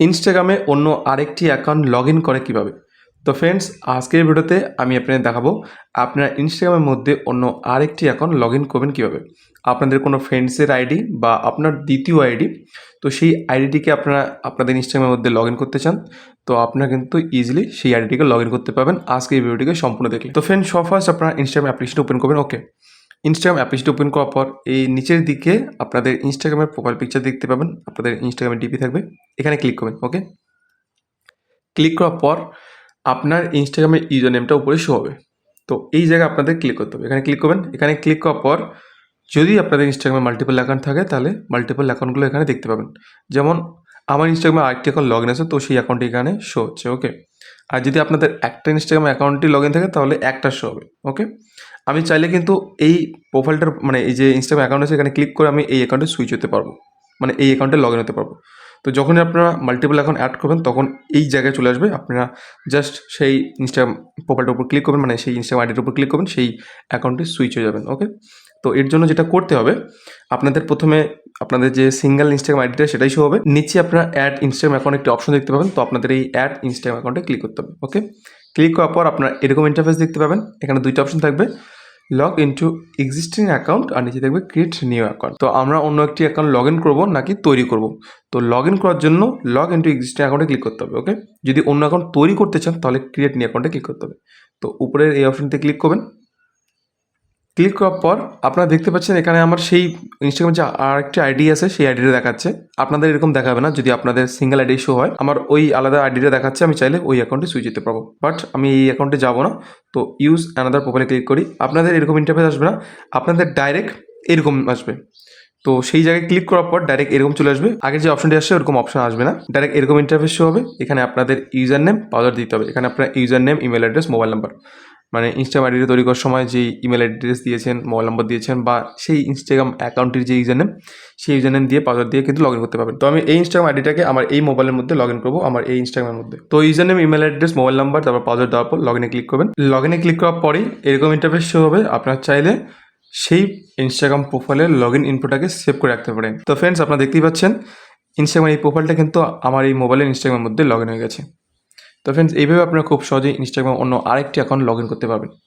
ইনস্টাগ্রামে অন্য আরেকটি অ্যাকাউন্ট লগ ইন করে কীভাবে? তো ফ্রেন্ডস আজকের ভিডিওতে আমি আপনাদের দেখাবো আপনার ইনস্টাগ্রামের মধ্যে অন্য আরেকটি অ্যাকাউন্ট লগ ইন করবেন কীভাবে? আপনাদের কোনো ফ্রেন্ডসের আইডি বা আপনার দ্বিতীয় আইডি তো সেই আইডিটিকে আপনারা আপনাদের ইনস্টাগ্রামের মধ্যে লগ ইন করতে চান, তো আপনারা কিন্তু ইজিলি সেই আইডিটিকে লগ ইন করতে পারবেন। আজকে এই ভিডিওটিকে সম্পূর্ণ দেখলে তো ফ্রেন্ড সব ফার্স্ট আপনারা ইনস্টাগ্রাম অ্যাপ্লিকেশন ওপেন করবেন ওকে ইনস্টাগ্রাম অ্যাপ্লিকেশন ওপেন করার পর এই নিচের দিকে আপনাদের ইনস্টাগ্রামের প্রোফাইল পিকচার দেখতে পাবেন, আপনাদের ইনস্টাগ্রামের ডিপি থাকবে। এখানে ক্লিক করবেন ওকে ক্লিক করার পর আপনার ইনস্টাগ্রামের ইউজার নেমটা উপরে শো হবে। তো এই জায়গায় আপনাদের ক্লিক করতে হবে। এখানে ক্লিক করবেন। এখানে ক্লিক করার পর যদি আপনাদের ইনস্টাগ্রামে মাল্টিপল অ্যাকাউন্ট থাকে, তাহলে মাল্টিপল অ্যাকাউন্টগুলো এখানে দেখতে পাবেন। যেমন আমার ইনস্টাগ্রামে আরেকটি অ্যাকাউন্ট লগ ইন আছে, তো সেই অ্যাকাউন্টটি এখানে শো হচ্ছে ওকে আর যদি আপনাদের একটা ইনস্টাগ্রাম অ্যাকাউন্টটি লগ ইন থাকে, তাহলে একটা শো হবে ওকে আমি চাইলে কিন্তু এই প্রোফাইলটার মানে এই যে ইনস্টাগ্রাম অ্যাকাউন্ট আছে, এখানে ক্লিক করে আমি এই অ্যাকাউন্টে সুইচ হতে পারব মানে এই অ্যাকাউন্টে লগ ইন হতে পারব। তো যখনই আপনারা মাল্টিপল অ্যাকাউন্ট অ্যাড করবেন, তখন এই জায়গায় চলে আসবে, আপনারা জাস্ট সেই ইনস্টাগ্রাম প্রোফাইলটার উপর ক্লিক করবেন মানে সেই ইনস্টাগ্রাম আইডির উপর ক্লিক করবেন, সেই অ্যাকাউন্টে সুইচ হয়ে যাবেন ওকে তো এর জন্য যেটা করতে হবে, আপনাদের প্রথমে আপনাদের যে সিঙ্গেল ইনস্টাগ্রাম আইডিটা সেটাই শো হবে। নিচে আপনারা অ্যাড ইনস্টাগ্রাম অ্যাকাউন্ট একটি অপশন দেখতে পাবেন, তো আপনাদের এই অ্যাড ইনস্টাগ্রাম অ্যাকাউন্টে ক্লিক করতে হবে ওকে ক্লিক করার পর আপনার এরকম ইন্টারফেস দেখতে পাবেন, এখানে দুইটা অপশন থাকবে লগ ইনটু এক্সিস্টিং অ্যাকাউন্ট আর নিচে থাকবে ক্রিয়েট নিউ অ্যাকাউন্ট তো আমরা অন্য একটি অ্যাকাউন্ট লগ ইন করব নাকি তৈরি করব? তো লগ ইন করার জন্য লগ ইনটু এক্সিস্টিং অ্যাকাউন্টে ক্লিক করতে হবে ওকে যদি অন্য অ্যাকাউন্ট তৈরি করতে চান তাহলে ক্রিয়েট নিউ অ্যাকাউন্টে ক্লিক করতে হবে। তো উপরের এই অপশনতে ক্লিক করবেন ক্লিক করার পর আপনারা দেখতে পাচ্ছেন এখানে আমার সেই ইনস্টাগ্রামে যে আরেকটি আইডি আছে, সেই আইডিটা দেখাচ্ছে। আপনাদের এরকম দেখাবে না, যদি আপনাদের সিঙ্গেল আইডি শো হয়। আমার ওই আলাদা আইডিটা দেখাচ্ছে, আমি চাইলে ওই অ্যাকাউন্টে সুইচ যেতে পারব। বাট আমি এই অ্যাকাউন্টে যাব না। তো ইউজ অ্যানাদার প্রোফাইলে ক্লিক করি। আপনাদের এরকম ইন্টারফেস আসবে না। আপনাদের ডাইরেক্ট এরকম আসবে। তো সেই জায়গায় ক্লিক করার পর ডাইরেক্ট এরকম চলে আসবে। আগে যে অপশনটি আসছে, ওরকম অপশন আসবে না। ডাইরেক্ট এরকম ইন্টারফেস শো হবে। এখানে আপনাদের ইউজার নেম পাসওয়ার্ড দিতে হবে। এখানে আপনার user name email address mobile number মানে ইনস্টাগ্রাম আইডিটা তৈরি করার সময় যে ইমেল অ্যাড্রেস দিয়েছেন মোবাইল নম্বর দিয়েছেন বা সেই ইনস্টাগ্রাম অ্যাকাউন্টের যে ইউজার নেম সেই ইউজার নেম দিয়ে পাসওয়ার্ড দিয়ে কিন্তু লগ ইন করতে পারবেন। তো আমি এই ইনস্টাগ্রাম আইডিটাকে আমার এই মোবাইলের মধ্যে লগ ইন করব, আমার এই ইনস্টাগ্রামের মধ্যে। তো user name email address mobile number তারপর পাসওয়ার্ড দেওয়ার পর লগ ইনে ক্লিক করবেন। লগ ইনে ক্লিক করার পরেই এরকম ইন্টারফেস শো হবে, আপনার চাইলে সেই ইনস্টাগ্রাম প্রোফাইলে লগ ইন ইনফোটাকে সেভ করে রাখতে পারেন। তো ফ্রেন্ডস আপনারা দেখতেই পাচ্ছেন ইনস্টাগ্রাম এই প্রোফাইলটা কিন্তু আমার এই মোবাইলের ইনস্টাগ্রামের মধ্যে লগ ইন হয়ে গেছে। তো ফ্রেন্ডস এইভাবে আপনারা খুব সহজেই ইনস্টাগ্রাম অন্য আরেকটি অ্যাকাউন্ট লগ ইন করতে পারবেন।